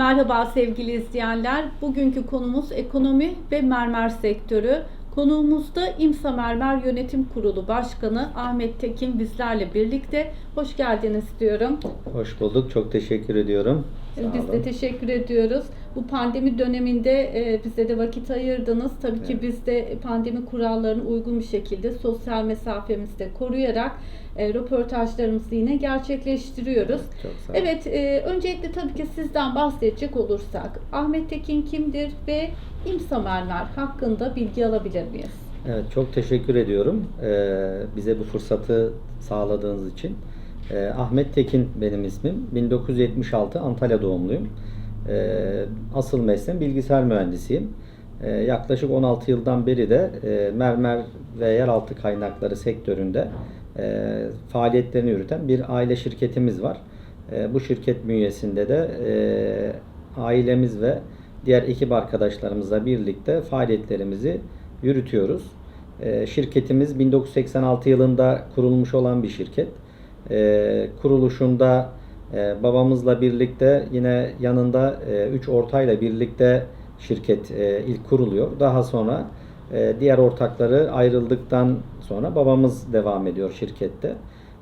Merhaba sevgili izleyenler. Bugünkü konumuz ekonomi ve mermer sektörü. Konuğumuzda İMSA Mermer Yönetim Kurulu Başkanı Ahmet Tekin bizlerle birlikte. Hoş geldiniz diyorum. Hoş bulduk. Çok teşekkür ediyorum. Sağ Biz de olun. teşekkür ediyoruz. Bu pandemi döneminde e, bize de vakit ayırdınız. Tabii ki Evet. biz de pandemi kurallarına uygun bir şekilde sosyal mesafemizi de koruyarak e, röportajlarımızı yine gerçekleştiriyoruz. Çok sağ olun. Evet, e, öncelikle tabii ki sizden bahsedecek olursak Ahmet Tekin kimdir ve İMSA Mermer hakkında bilgi alabilir miyiz? Evet, çok teşekkür ediyorum. Ee, bize bu fırsatı sağladığınız için. Ee, Ahmet Tekin benim ismim. 1976 Antalya doğumluyum. Ee, asıl mesleğim bilgisayar mühendisiyim. Ee, yaklaşık 16 yıldan beri de e, mermer ve yeraltı kaynakları sektöründe e, faaliyetlerini yürüten bir aile şirketimiz var. E, bu şirket bünyesinde de ailemiz ve diğer ekip arkadaşlarımızla birlikte faaliyetlerimizi yürütüyoruz. Şirketimiz 1986 yılında kurulmuş olan bir şirket. Kuruluşunda e, babamızla birlikte yine yanında 3 ortayla birlikte şirket e, ilk kuruluyor. Daha sonra e, diğer ortakları ayrıldıktan sonra babamız devam ediyor şirkette.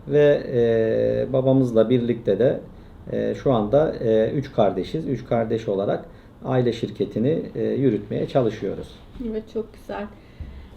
Ve e, babamızla birlikte de e, şu anda 3 kardeşiz. 3 kardeş olarak aile şirketini e, yürütmeye çalışıyoruz. Evet, çok güzel.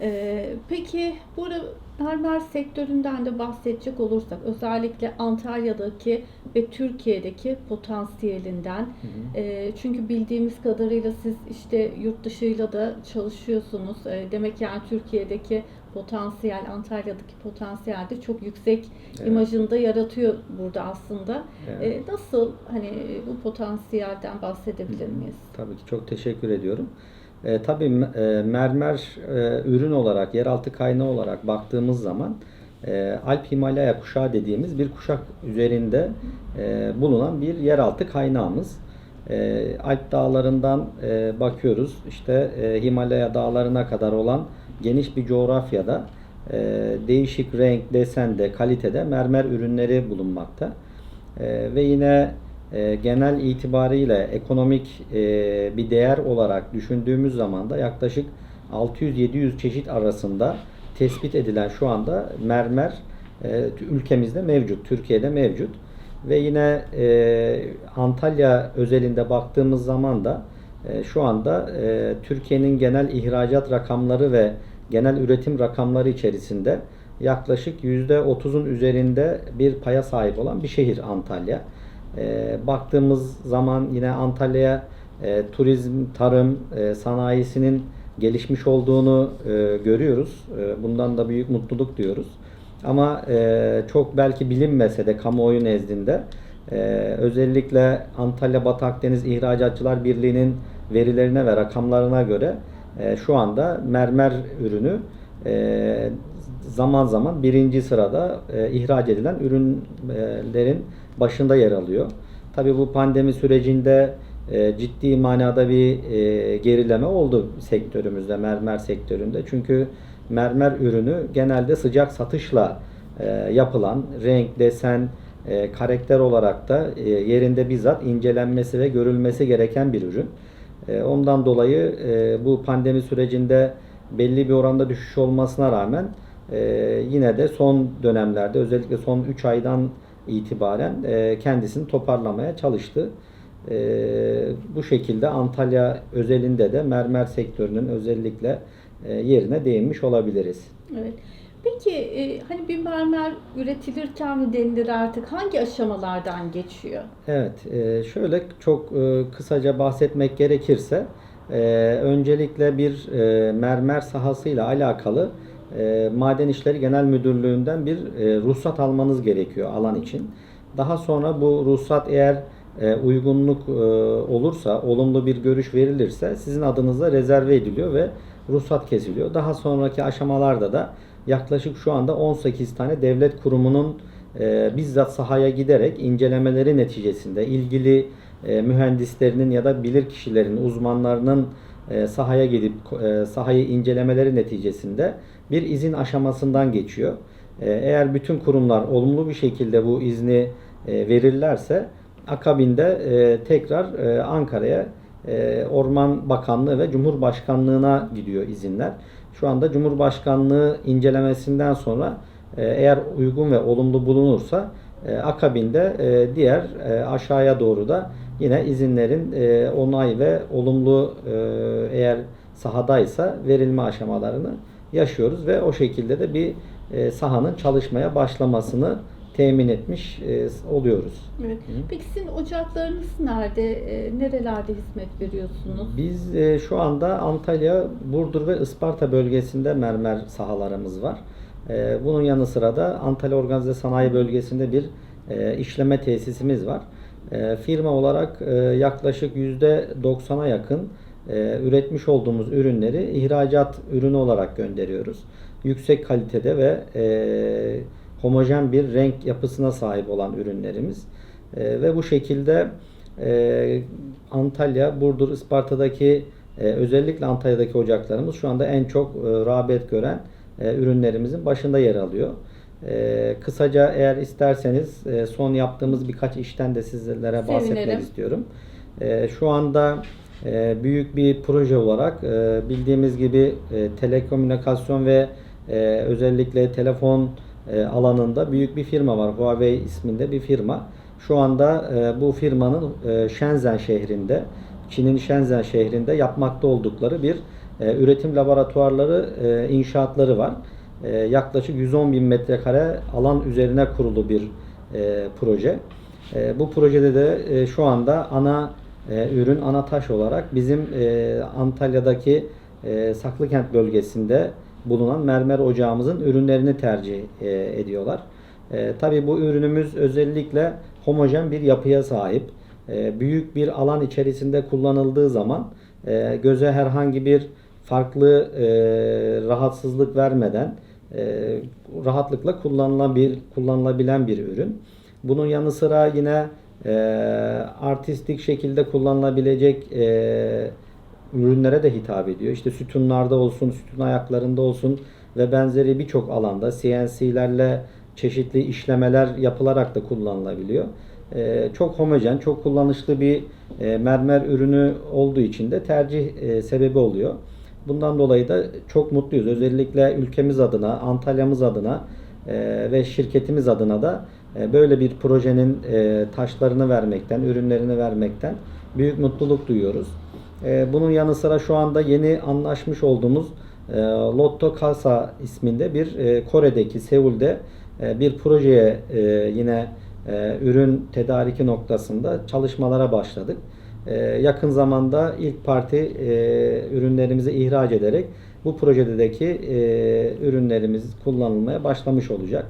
E, peki burada mermer sektöründen de bahsedecek olursak özellikle Antalya'daki ve Türkiye'deki potansiyelinden E, çünkü bildiğimiz kadarıyla siz işte yurt dışıyla da çalışıyorsunuz. E, demek yani Türkiye'deki potansiyel, Antalya'daki potansiyel de çok yüksek Evet. imajını da yaratıyor burada aslında. Evet. E, nasıl hani bu potansiyelden bahsedebilir miyiz? Tabii ki çok teşekkür ediyorum. E, tabii e, mermer e, ürün olarak, yeraltı kaynağı olarak baktığımız zaman e, Alp Himalaya kuşağı dediğimiz bir kuşak üzerinde e, bulunan bir yeraltı kaynağımız. E, Alp dağlarından e, bakıyoruz işte e, Himalaya dağlarına kadar olan geniş bir coğrafyada e, değişik renk, desende, kalitede mermer ürünleri bulunmakta. E, ve yine e, genel itibariyle ekonomik e, bir değer olarak düşündüğümüz zaman da yaklaşık 600-700 çeşit arasında tespit edilen şu anda mermer e, ülkemizde mevcut, Türkiye'de mevcut. Ve yine e, Antalya özelinde baktığımız zaman da şu anda Türkiye'nin genel ihracat rakamları ve genel üretim rakamları içerisinde yaklaşık %30'un üzerinde bir paya sahip olan bir şehir Antalya. E, baktığımız zaman yine Antalya'ya e, turizm, tarım, e, sanayisinin gelişmiş olduğunu e, görüyoruz. E, bundan da büyük mutluluk diyoruz. Ama e, çok belki bilinmese de kamuoyu nezdinde e, özellikle Antalya Batı Akdeniz İhracatçılar Birliği'nin verilerine ve rakamlarına göre e, şu anda mermer ürünü e, zaman zaman birinci sırada e, ihraç edilen ürünlerin başında yer alıyor. Tabii bu pandemi sürecinde e, ciddi manada bir e, gerileme oldu sektörümüzde, mermer sektöründe. Çünkü mermer ürünü genelde sıcak satışla e, yapılan renk, desen, e, karakter olarak da e, yerinde bizzat incelenmesi ve görülmesi gereken bir ürün. E, ondan dolayı e, bu pandemi sürecinde belli bir oranda düşüş olmasına rağmen e, yine de son dönemlerde özellikle son 3 aydan itibaren e, kendisini toparlamaya çalıştı. E, bu şekilde Antalya özelinde de mermer sektörünün özellikle e, yerine değinmiş olabiliriz. Evet. Peki e, hani bir mermer üretilirken mi denilir artık hangi aşamalardan geçiyor? Evet, e, şöyle çok e, kısaca bahsetmek gerekirse, e, öncelikle bir e, mermer sahasıyla alakalı e, Maden İşleri Genel Müdürlüğü'nden bir e, ruhsat almanız gerekiyor alan için. Daha sonra bu ruhsat eğer e, uygunluk e, olursa, olumlu bir görüş verilirse sizin adınıza rezerve ediliyor ve ruhsat kesiliyor. Daha sonraki aşamalarda da yaklaşık şu anda 18 tane devlet kurumunun e, bizzat sahaya giderek incelemeleri neticesinde ilgili e, mühendislerinin ya da bilir kişilerin, uzmanlarının e, sahaya gidip e, sahayı incelemeleri neticesinde bir izin aşamasından geçiyor. E, eğer bütün kurumlar olumlu bir şekilde bu izni e, verirlerse akabinde e, tekrar e, Ankara'ya Orman Bakanlığı ve Cumhurbaşkanlığına gidiyor izinler. Şu anda Cumhurbaşkanlığı incelemesinden sonra eğer uygun ve olumlu bulunursa akabinde diğer aşağıya doğru da yine izinlerin e, onay ve olumlu e, eğer sahadaysa verilme aşamalarını yaşıyoruz ve o şekilde de bir e, sahanın çalışmaya başlamasını temin etmiş e, oluyoruz. Evet. Peki sizin ocaklarınız nerede? E, nerelerde hizmet veriyorsunuz? Biz e, şu anda Antalya, Burdur ve Isparta bölgesinde mermer sahalarımız var. E, bunun yanı sıra da Antalya Organize Sanayi Bölgesi'nde bir e, işleme tesisimiz var. E, firma olarak e, yaklaşık %90'a yakın e, üretmiş olduğumuz ürünleri ihracat ürünü olarak gönderiyoruz. Yüksek kalitede ve e, homojen bir renk yapısına sahip olan ürünlerimiz. Ve bu şekilde Antalya, Burdur, Isparta'daki özellikle Antalya'daki ocaklarımız şu anda en çok rağbet gören ürünlerimizin başında yer alıyor. E, kısaca eğer isterseniz e, son yaptığımız birkaç işten de sizlere bahsetmek istiyorum. E, şu anda e, büyük bir proje olarak e, bildiğimiz gibi e, telekomünikasyon ve e, özellikle telefon e, alanında büyük bir firma var. Huawei isminde bir firma. Şu anda e, bu firmanın e, Shenzhen şehrinde, Çin'in Shenzhen şehrinde yapmakta oldukları bir e, üretim laboratuvarları, e, inşaatları var. E, yaklaşık 110 bin metrekare alan üzerine kurulu bir e, proje. E, bu projede de e, şu anda ana e, ürün, ana taş olarak bizim e, Antalya'daki e, Saklıkent bölgesinde bulunan mermer ocağımızın ürünlerini tercih e, ediyorlar. E, Tabii bu ürünümüz özellikle homojen bir yapıya sahip. E, büyük bir alan içerisinde kullanıldığı zaman e, göze herhangi bir farklı e, rahatsızlık vermeden e, rahatlıkla kullanılabilir, kullanılabilen bir ürün. Bunun yanı sıra yine e, artistik şekilde kullanılabilecek e, ürünlere de hitap ediyor. İşte sütunlarda olsun, sütun ayaklarında olsun ve benzeri birçok alanda CNC'lerle çeşitli işlemeler yapılarak da kullanılabiliyor. Ee, çok homojen, çok kullanışlı bir e, mermer ürünü olduğu için de tercih e, sebebi oluyor. Bundan dolayı da çok mutluyuz. Özellikle ülkemiz adına, Antalya'mız adına e, ve şirketimiz adına da e, böyle bir projenin e, taşlarını vermekten, ürünlerini vermekten büyük mutluluk duyuyoruz. E, Bunun yanı sıra şu anda yeni anlaşmış olduğumuz e, Lotto Casa isminde bir e, Kore'deki Seul'de e, bir projeye e, yine e, ürün tedariki noktasında çalışmalara başladık. E, Yakın zamanda ilk parti e, ürünlerimizi ihraç ederek bu projedeki e, ürünlerimiz kullanılmaya başlamış olacak.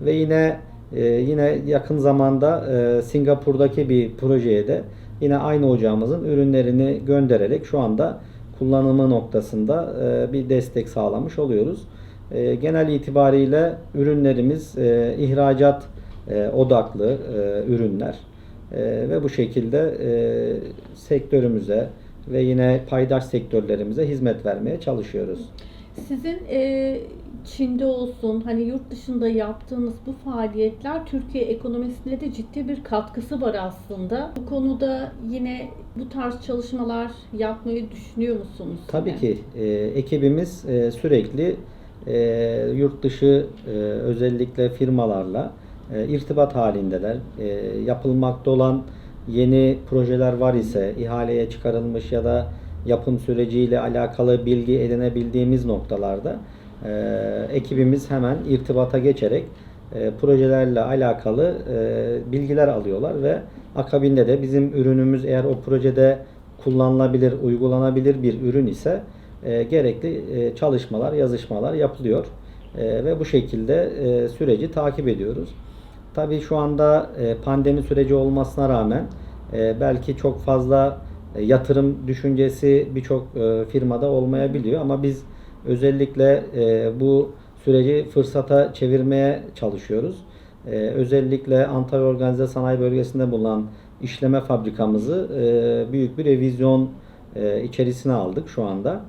Ve yine e, yine yakın zamanda Singapur'daki bir projeye de yine aynı ocağımızın ürünlerini göndererek şu anda kullanımı noktasında bir destek sağlamış oluyoruz. Genel itibariyle ürünlerimiz ihracat odaklı ürünler E, ve bu şekilde e, sektörümüze ve yine paydaş sektörlerimize hizmet vermeye çalışıyoruz. Sizin e, Çin'de olsun, hani yurt dışında yaptığınız bu faaliyetler Türkiye ekonomisine de ciddi bir katkısı var aslında. Bu konuda yine bu tarz çalışmalar yapmayı düşünüyor musunuz? Tabii yine? ki e, ekibimiz e, sürekli e, yurt dışı e, özellikle firmalarla e, irtibat halindeler. E, yapılmakta olan yeni projeler var ise ihaleye çıkarılmış ya da yapım süreciyle alakalı bilgi edinebildiğimiz noktalarda e, ekibimiz hemen irtibata geçerek e, projelerle alakalı bilgiler alıyorlar ve akabinde de bizim ürünümüz eğer o projede kullanılabilir, uygulanabilir bir ürün ise gerekli çalışmalar, yazışmalar yapılıyor. E, ve bu şekilde e, süreci takip ediyoruz. Tabii şu anda e, pandemi süreci olmasına rağmen e, belki çok fazla e, yatırım düşüncesi birçok firmada olmayabiliyor ama biz özellikle bu süreci fırsata çevirmeye çalışıyoruz. Özellikle Antalya Organize Sanayi Bölgesi'nde bulunan işleme fabrikamızı büyük bir revizyon içerisine aldık şu anda.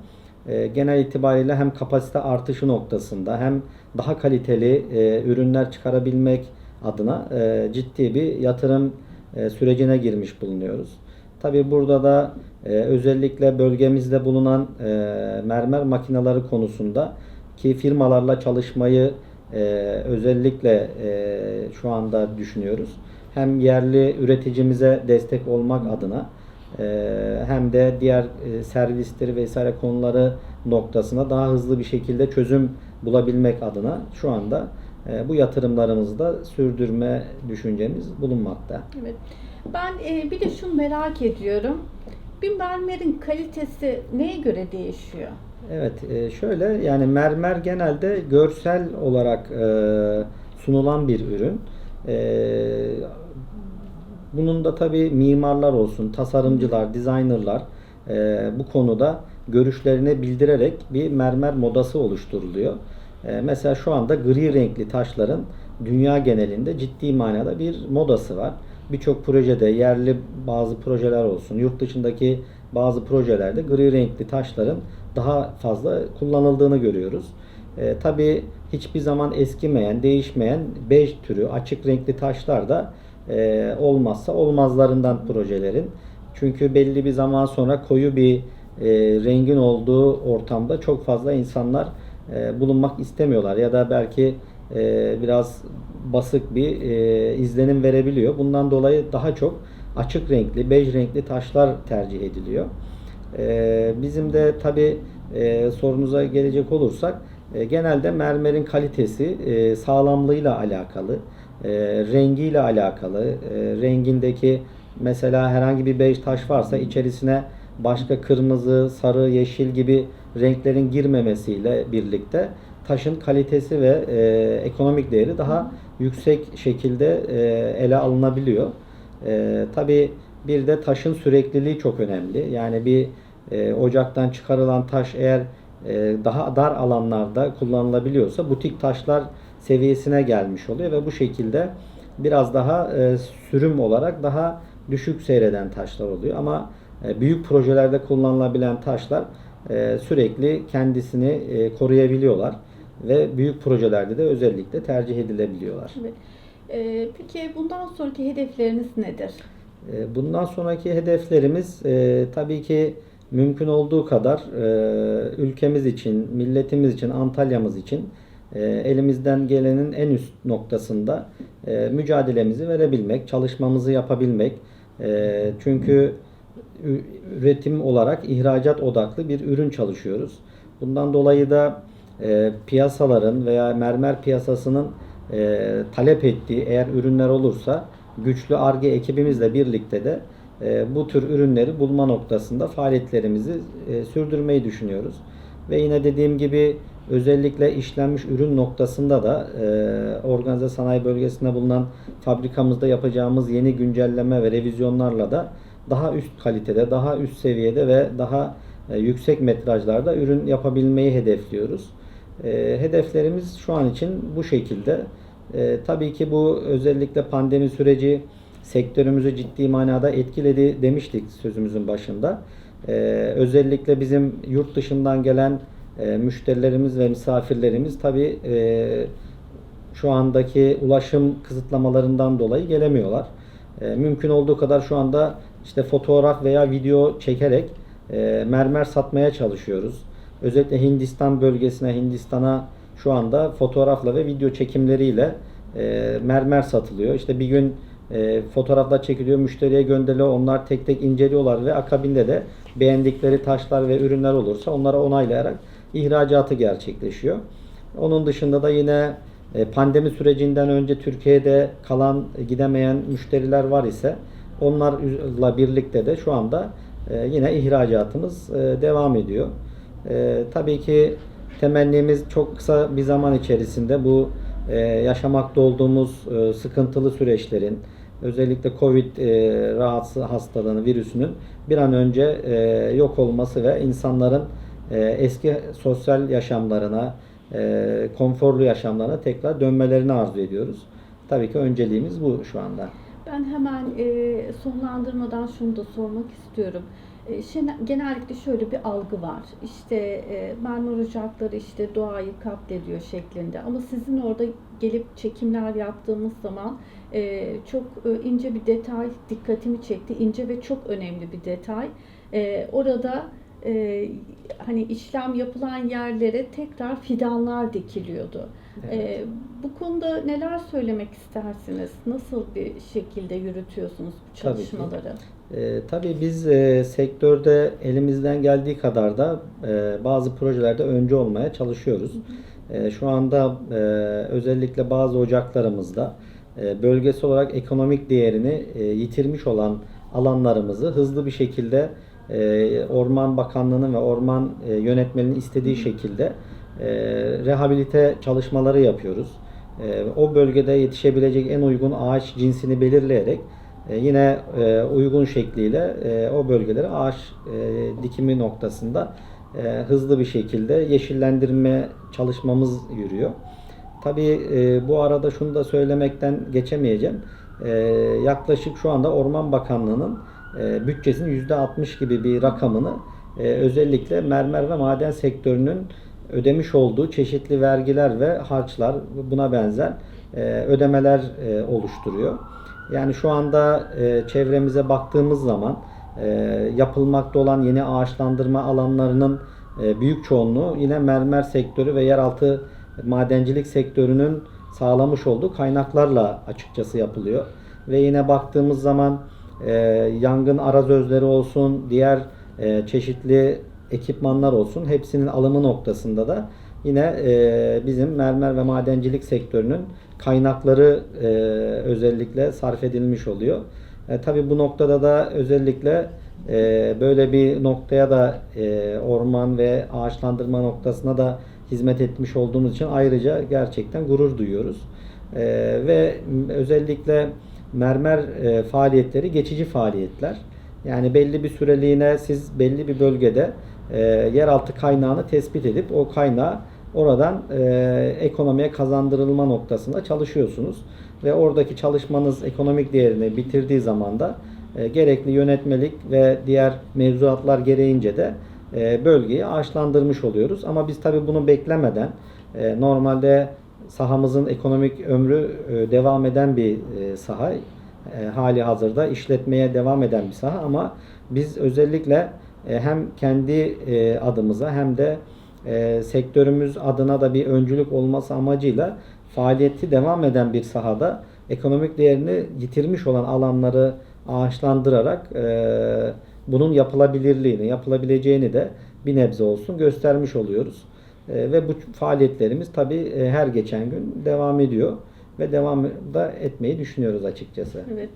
Genel itibariyle hem kapasite artışı noktasında hem daha kaliteli ürünler çıkarabilmek adına e, ciddi bir yatırım e, sürecine girmiş bulunuyoruz. Tabi burada da e, özellikle bölgemizde bulunan e, mermer makineleri konusunda ki firmalarla çalışmayı e, özellikle e, şu anda düşünüyoruz. Hem yerli üreticimize destek olmak adına e, hem de diğer e, servisleri vesaire konuları noktasına daha hızlı bir şekilde çözüm bulabilmek adına şu anda bu yatırımlarımızı da sürdürme düşüncemiz bulunmakta. Evet. Ben e, bir de şunu merak ediyorum. Bir mermerin kalitesi neye göre değişiyor? Evet, e, şöyle yani mermer genelde görsel olarak e, sunulan bir ürün. E, bunun da tabii mimarlar olsun, tasarımcılar, designerlar e, bu konuda görüşlerini bildirerek bir mermer modası oluşturuluyor. E, mesela şu anda gri renkli taşların dünya genelinde ciddi manada bir modası var. Birçok projede yerli bazı projeler olsun, yurt dışındaki bazı projelerde gri renkli taşların daha fazla kullanıldığını görüyoruz. E, tabii hiçbir zaman eskimeyen, değişmeyen bej türü açık renkli taşlar da e, olmazsa olmazlarından projelerin. Çünkü belli bir zaman sonra koyu bir e, rengin olduğu ortamda çok fazla insanlar e, bulunmak istemiyorlar ya da belki e, biraz basık bir e, izlenim verebiliyor. Bundan dolayı daha çok açık renkli, bej renkli taşlar tercih ediliyor. E, bizim de tabi e, sorunuza gelecek olursak e, genelde mermerin kalitesi e, sağlamlığıyla alakalı, e, rengiyle alakalı, e, rengindeki mesela herhangi bir bej taş varsa içerisine başka kırmızı, sarı, yeşil gibi renklerin girmemesiyle birlikte taşın kalitesi ve e, ekonomik değeri daha yüksek şekilde e, ele alınabiliyor. E, Tabi bir de taşın sürekliliği çok önemli. Yani bir e, ocaktan çıkarılan taş eğer e, daha dar alanlarda kullanılabiliyorsa butik taşlar seviyesine gelmiş oluyor ve bu şekilde biraz daha e, sürüm olarak daha düşük seyreden taşlar oluyor. Ama e, büyük projelerde kullanılabilen taşlar e, sürekli kendisini e, koruyabiliyorlar ve büyük projelerde de özellikle tercih edilebiliyorlar. Evet. E, peki bundan sonraki hedefleriniz nedir? E, Bundan sonraki hedeflerimiz e, tabii ki mümkün olduğu kadar e, ülkemiz için, milletimiz için, Antalya'mız için e, elimizden gelenin en üst noktasında e, mücadelemizi verebilmek, çalışmamızı yapabilmek. E, çünkü üretim olarak ihracat odaklı bir ürün çalışıyoruz. Bundan dolayı da e, piyasaların veya mermer piyasasının e, talep ettiği eğer ürünler olursa güçlü ARGE ekibimizle birlikte de e, bu tür ürünleri bulma noktasında faaliyetlerimizi e, sürdürmeyi düşünüyoruz. Ve yine dediğim gibi özellikle işlenmiş ürün noktasında da e, organize sanayi bölgesinde bulunan fabrikamızda yapacağımız yeni güncelleme ve revizyonlarla da daha üst kalitede, daha üst seviyede ve daha e, yüksek metrajlarda ürün yapabilmeyi hedefliyoruz. E, hedeflerimiz şu an için bu şekilde. E, tabii ki bu özellikle pandemi süreci sektörümüzü ciddi manada etkiledi demiştik sözümüzün başında. Özellikle bizim yurt dışından gelen müşterilerimiz ve misafirlerimiz tabii şu andaki ulaşım kısıtlamalarından dolayı gelemiyorlar. Mümkün olduğu kadar şu anda işte fotoğraf veya video çekerek e, mermer satmaya çalışıyoruz. Özellikle Hindistan bölgesine, Hindistan'a şu anda fotoğrafla ve video çekimleriyle e, mermer satılıyor. İşte bir gün e, fotoğraflar çekiliyor, müşteriye gönderiliyor. Onlar tek tek inceliyorlar ve akabinde de beğendikleri taşlar ve ürünler olursa onlara onaylayarak ihracatı gerçekleşiyor. Onun dışında da yine e, pandemi sürecinden önce Türkiye'de kalan gidemeyen müşteriler var ise onlarla birlikte de şu anda e, yine ihracatımız e, devam ediyor. E, tabii ki temennimiz çok kısa bir zaman içerisinde bu yaşamakta olduğumuz sıkıntılı süreçlerin özellikle Covid rahatsız hastalığını, virüsünün bir an önce yok olması ve insanların eski sosyal yaşamlarına, konforlu yaşamlarına tekrar dönmelerini arzu ediyoruz. Tabii ki önceliğimiz bu şu anda. Ben hemen e, sonlandırmadan şunu da sormak istiyorum. E, genellikle şöyle bir algı var. İşte e, mermer ocakları işte doğayı katlediyor şeklinde. Ama sizin orada gelip çekimler yaptığımız zaman e, çok e, ince bir detay dikkatimi çekti. İnce ve çok önemli bir detay. E, orada e, hani işlem yapılan yerlere tekrar fidanlar dikiliyordu. Ee, bu konuda neler söylemek istersiniz? Nasıl bir şekilde yürütüyorsunuz bu Tabii ki. çalışmaları? E, tabii biz e, sektörde elimizden geldiği kadar da e, bazı projelerde önce olmaya çalışıyoruz. E, şu anda e, özellikle bazı ocaklarımızda e, bölgesel olarak ekonomik değerini e, yitirmiş olan alanlarımızı hızlı bir şekilde e, Orman Bakanlığı'nın ve Orman e, Yönetmeliğinin istediği şekilde e, rehabilite çalışmaları yapıyoruz. E, o bölgede yetişebilecek en uygun ağaç cinsini belirleyerek e, yine e, uygun şekliyle e, o bölgeleri ağaç e, dikimi noktasında e, hızlı bir şekilde yeşillendirme çalışmamız yürüyor. Tabii e, bu arada şunu da söylemekten geçemeyeceğim. E, yaklaşık şu anda Orman Bakanlığı'nın e, bütçesinin %60 gibi bir rakamını e, özellikle mermer ve maden sektörünün ödemiş olduğu çeşitli vergiler ve harçlar buna benzer e, ödemeler e, oluşturuyor. Yani şu anda e, çevremize baktığımız zaman yapılmakta olan yeni ağaçlandırma alanlarının büyük çoğunluğu yine mermer sektörü ve yeraltı madencilik sektörünün sağlamış olduğu kaynaklarla açıkçası yapılıyor. Ve yine baktığımız zaman e, yangın arazözleri olsun, diğer e, çeşitli ekipmanlar olsun hepsinin alımı noktasında da yine e, bizim mermer ve madencilik sektörünün kaynakları e, özellikle sarf edilmiş oluyor. E, tabii bu noktada da özellikle e, böyle bir noktaya da e, orman ve ağaçlandırma noktasına da hizmet etmiş olduğumuz için ayrıca gerçekten gurur duyuyoruz. E, ve özellikle mermer e, faaliyetleri geçici faaliyetler. Yani belli bir süreliğine siz belli bir bölgede e, yeraltı kaynağını tespit edip o kaynağı oradan e, ekonomiye kazandırılma noktasında çalışıyorsunuz. Ve oradaki çalışmanız ekonomik değerini bitirdiği zaman da e, gerekli yönetmelik ve diğer mevzuatlar gereğince de e, bölgeyi ağaçlandırmış oluyoruz. Ama biz tabi bunu beklemeden e, normalde sahamızın ekonomik ömrü e, devam eden bir e, saha. E, hali hazırda işletmeye devam eden bir saha ama biz özellikle hem kendi e, adımıza hem de e, sektörümüz adına da bir öncülük olması amacıyla faaliyeti devam eden bir sahada ekonomik değerini yitirmiş olan alanları ağaçlandırarak e, bunun yapılabilirliğini, yapılabileceğini de bir nebze olsun göstermiş oluyoruz. E, ve bu faaliyetlerimiz tabii e, her geçen gün devam ediyor ve devam da etmeyi düşünüyoruz açıkçası. Evet.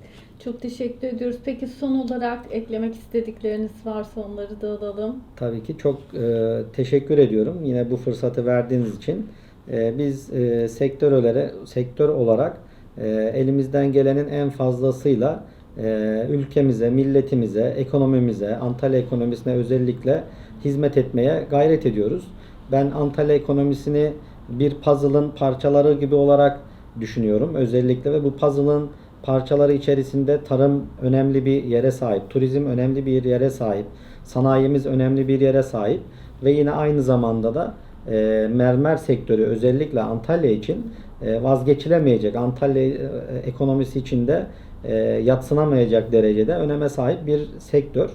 Çok teşekkür ediyoruz. Peki son olarak eklemek istedikleriniz varsa onları da alalım. Tabii ki çok e, teşekkür ediyorum yine bu fırsatı verdiğiniz için. E, biz e, sektör olarak, sektör olarak e, elimizden gelenin en fazlasıyla e, ülkemize, milletimize, ekonomimize, Antalya ekonomisine özellikle hizmet etmeye gayret ediyoruz. Ben Antalya ekonomisini bir puzzle'ın parçaları gibi olarak düşünüyorum özellikle ve bu puzzle'ın parçaları içerisinde tarım önemli bir yere sahip, turizm önemli bir yere sahip, sanayimiz önemli bir yere sahip ve yine aynı zamanda da e, mermer sektörü özellikle Antalya için e, vazgeçilemeyecek, Antalya e, ekonomisi için de e, yatsınamayacak derecede öneme sahip bir sektör.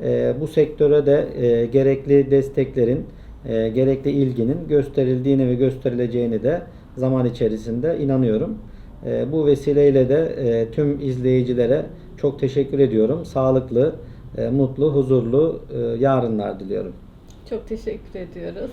E, bu sektöre de e, gerekli desteklerin, e, gerekli ilginin gösterildiğini ve gösterileceğini de zaman içerisinde inanıyorum. E, bu vesileyle de e, tüm izleyicilere çok teşekkür ediyorum. Sağlıklı, e, mutlu, huzurlu e, yarınlar diliyorum. Çok teşekkür ediyoruz.